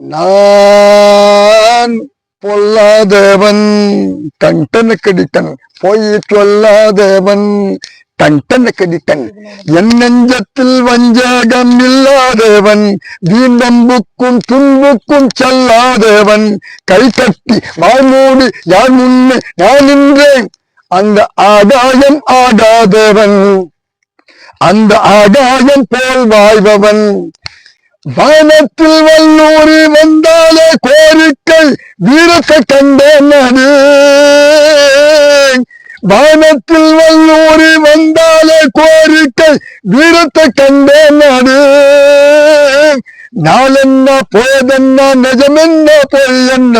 நான் பொல்லாதவன் கண்டன கடித்தன் பொய் சொல்லாதவன் கண்டன கடித்தன் என் நெஞ்சத்தில் வஞ்சகம் இல்லாதவன் வீணம்புக்கும் துன்புக்கும் செல்லாதவன். கை கட்டி வாய்மூடி யார் முன்னே நான் நின்றேன். அந்த ஆதாயம் ஆடாதவன். அந்த ஆதாயம் போல் வாழ்பவன். வானத்தில் வல்லூரி வந்தாலே கோரிக்கை வீரத்தை கண்டேன் அது. வானத்தில் வல்லூரி வந்தாலே கோரிக்கை வீரத்தை கண்டேன் அது. நாளென்ன போதென்ன நிஜம் என்ன பொய் என்ன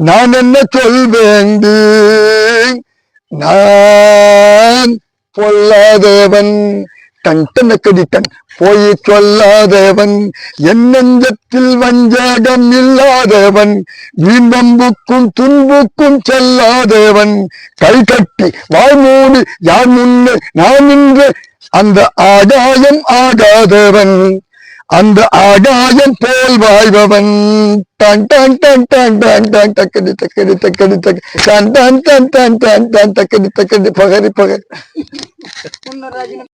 நான் என்ன சொல்வேண்டு நான் பொல்லாதவன் டன் கண்டன டன் போய் சொல்லாதவன் என் நெஞ்சத்தில் வஞ்சகம் இல்லாதவன் வீண்பம்புக்கும் துன்புக்கும் செல்லாதவன். கை கட்டி வாய்மூடி யார் முன்னே நான் நின்று அந்த ஆகாயம் ஆகாதவன். அந்த ஆகாயம் போல் வாழ்பவன். டன் டன் டன் டன் டன் டன் தக்கடி தக்கடி தக்கடி தக்க டன் டன் டன் டன் டன் டன் தக்கடி தக்கடி பகரி பகரி.